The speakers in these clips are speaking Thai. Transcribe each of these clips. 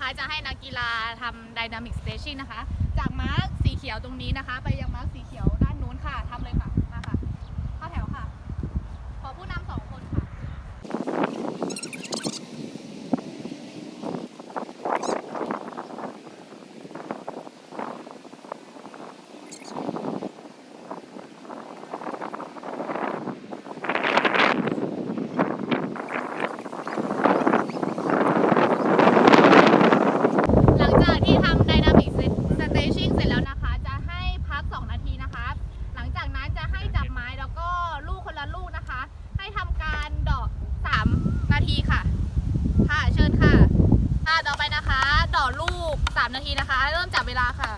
คะ จะให้นักกีฬาทำดินามิกสเตชชั่นนะคะ จากมาร์คสีเขียวตรงนี้นะคะ ไปยังมาร์คีนะคะ เริ่มจับเวลาค่ะ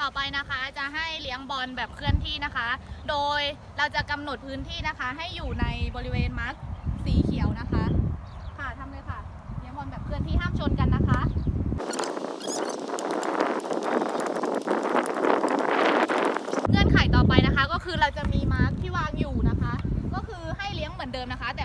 ต่อไปนะคะจะให้เลี้ยงบอลแบบเคลื่อนที่นะคะ โดยเราจะกำหนดพื้นที่นะคะ ให้อยู่ในบริเวณมาร์กสีเขียวนะคะ ค่ะทำเลยค่ะ เลี้ยงบอลแบบเคลื่อนที่ห้ามชนกันนะ มนะคะ แต่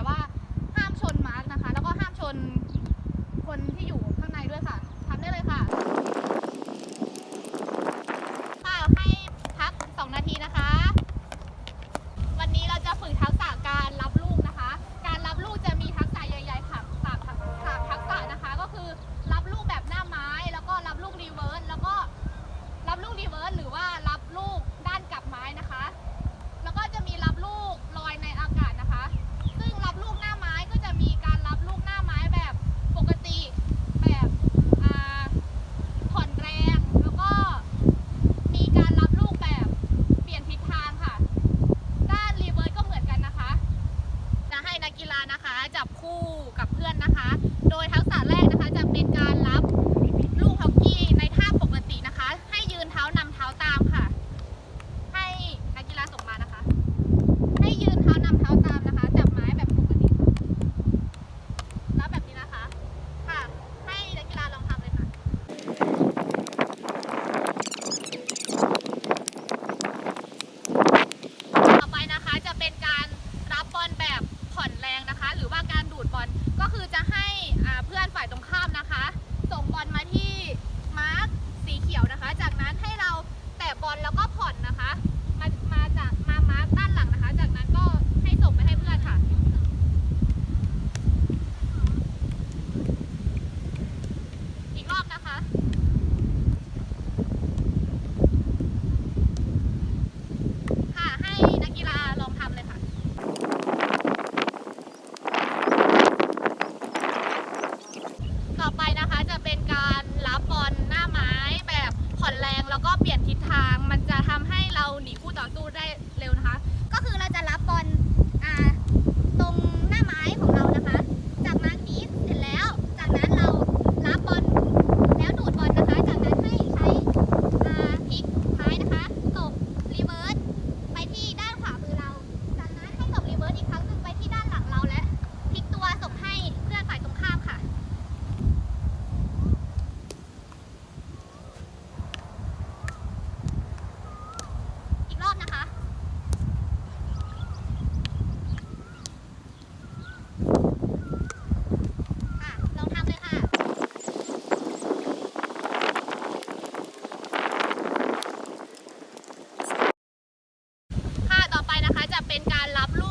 เป็นการรับลูก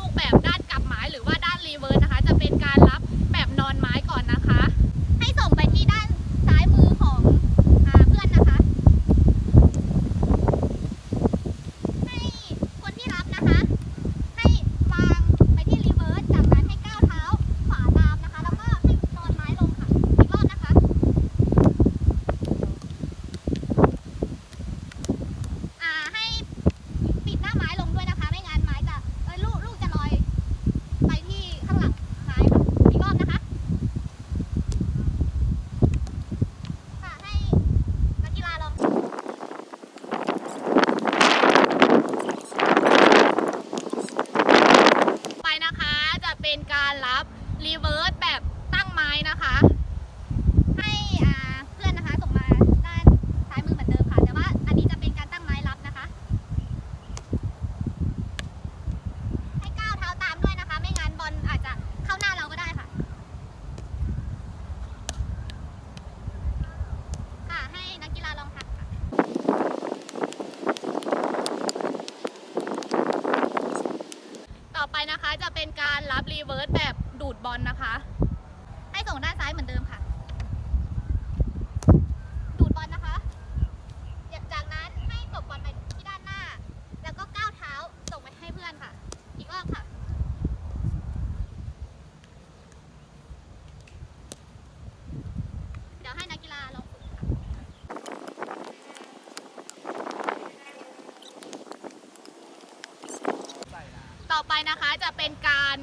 อไปนะคะจะเป็นการ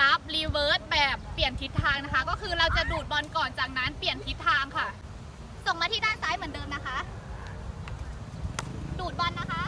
รับรีเวิร์สแบบเปลี่ยนทิศทางนะคะ ก็คือเราจะดูดบอลก่อนจากนั้นเปลี่ยนทิศทางค่ะ ส่งมาที่ด้านซ้ายเหมือนเดิมนะคะ ดูดบอลนะคะ